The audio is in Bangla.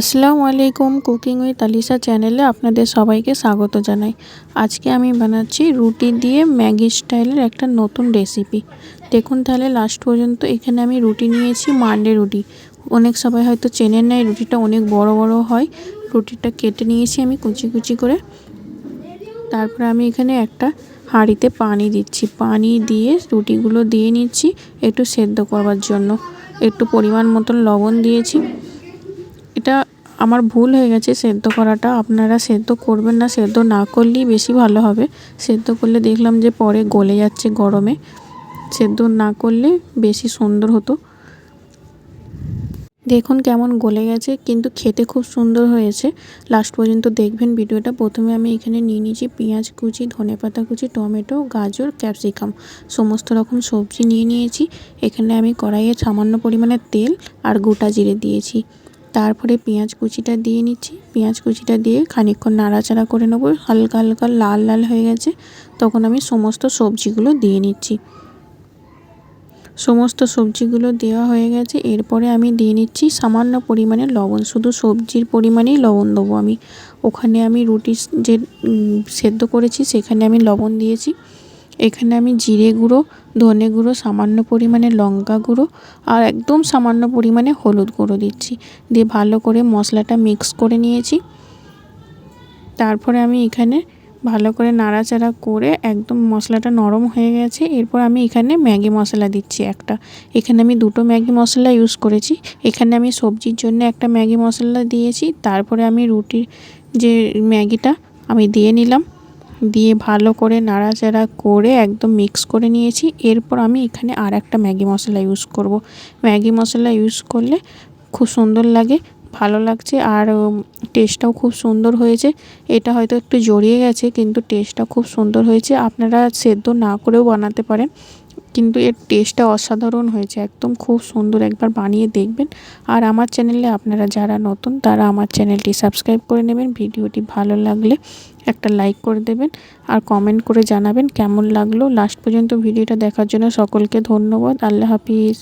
আসসালামু আলাইকুম কুকিং উইথ আলিশা চ্যানেলে আপনাদের সবাইকে স্বাগত জানাই। আজকে আমি বানাচ্ছি রুটি দিয়ে ম্যাগি স্টাইলের একটা নতুন রেসিপি দেখুন তাহলে লাস্ট পর্যন্ত এখানে আমি রুটি নিয়েছি মান্ডে রুটি। অনেক সবাই হয়তো চেনেন না, এই রুটিটা অনেক বড় বড় হয়। রুটিটা কেটে নিয়েছি আমি কুচি কুচি করে। তারপরে আমি এখানে একটা হাঁড়িতে পানি দিচ্ছি। পানি দিয়ে রুটিগুলো দিয়ে নিচ্ছি একটু সেদ্ধ করবার জন্য। একটু পরিমাণ মতন লবণ দিয়েছি। এটা আমার ভুল হয়ে গেছে, সেদ্ধ করাটা। আপনারা সেদ্ধ করবেন না, সেদ্ধ না করলেই বেশি ভালো হবে। সেদ্ধ করলে দেখলাম যে পরে গলে যাচ্ছে গরমে। সেদ্ধ না করলে বেশি সুন্দর হতো। দেখুন কেমন গলে গেছে, কিন্তু খেতে খুব সুন্দর হয়েছে। লাস্ট পর্যন্ত দেখবেন ভিডিওটা। প্রথমে আমি এখানে নিয়ে নিয়েছি পেঁয়াজ কুচি, ধনে পাতা কুচি, টমেটো, গাজর, ক্যাপসিকাম। সমস্ত রকম সবজি নিয়ে নিয়েছি। এখানে আমি কড়াইয়ে সামান্য পরিমাণে তেল আর গোটা জিরে দিয়েছি। তারপরে পেঁয়াজ কুচিটা দিয়ে নিচ্ছি। পেঁয়াজ কুচিটা দিয়ে খানিকক্ষণ নাড়াচাড়া করে নেব। হালকা হালকা, লাল লাল হয়ে গেছে। তখন আমি সমস্ত সবজিগুলো দিয়ে নিচ্ছি। সমস্ত সবজিগুলো দেওয়া হয়ে গেছে। এরপরে আমি দিয়ে নিচ্ছি সামান্য পরিমাণে লবণ। শুধু সবজির পরিমাণেই লবণ দেবো আমি। ওখানে আমি রুটি যে সেদ্ধ করেছি, সেখানে আমি লবণ দিয়েছি। এখানে আমি জিরে গুঁড়ো, ধনে গুঁড়ো, সামান্য পরিমাণে লঙ্কা গুঁড়ো আর একদম সামান্য পরিমাণে হলুদ গুঁড়ো দিচ্ছি। দিয়ে ভালো করে মশলাটা মিক্স করে নিয়েছি। তারপরে আমি এখানে ভালো করে নাড়াচাড়া করে একদম মশলাটা নরম হয়ে গেছে। এরপর আমি এখানে ম্যাগি মশলা দিচ্ছি একটা। এখানে আমি দুটো ম্যাগি মশলা ইউজ করেছি। এখানে আমি সবজির জন্য একটা ম্যাগি মশলা দিয়েছি। তারপরে আমি রুটির যে ম্যাগিটা আমি দিয়ে নিলাম। দিয়ে ভালো করে নাড়াচাড়া করে একদম মিক্স করে নিয়েছি। এরপর আমি এখানে আর একটা ম্যাগি মশলা ইউজ করব। ম্যাগি মশলা ইউজ করলে খুব সুন্দর লাগে, ভালো লাগছে আর টেস্টটাও খুব সুন্দর হয়েছে। এটা হয়তো একটু জড়িয়ে গেছে, কিন্তু টেস্টটা খুব সুন্দর হয়েছে। আপনারা সেদ্ধ না করেও বানাতে পারেন। কিন্তু এর টেস্টটা অসাধারণ হয়েছে, একদম খুব সুন্দর একবার বানিয়ে দেখবেন। আর আমার চ্যানেলে আপনারা যারা নতুন, তারা আমার চ্যানেলটি সাবস্ক্রাইব করে নেবেন, ভিডিওটি ভালো লাগলে একটা লাইক করে দেবেন, আর কমেন্ট করে জানাবেন কেমন লাগল। লাস্ট পর্যন্ত ভিডিওটা দেখার জন্য সকলকে ধন্যবাদ। আল্লাহ হাফিজ।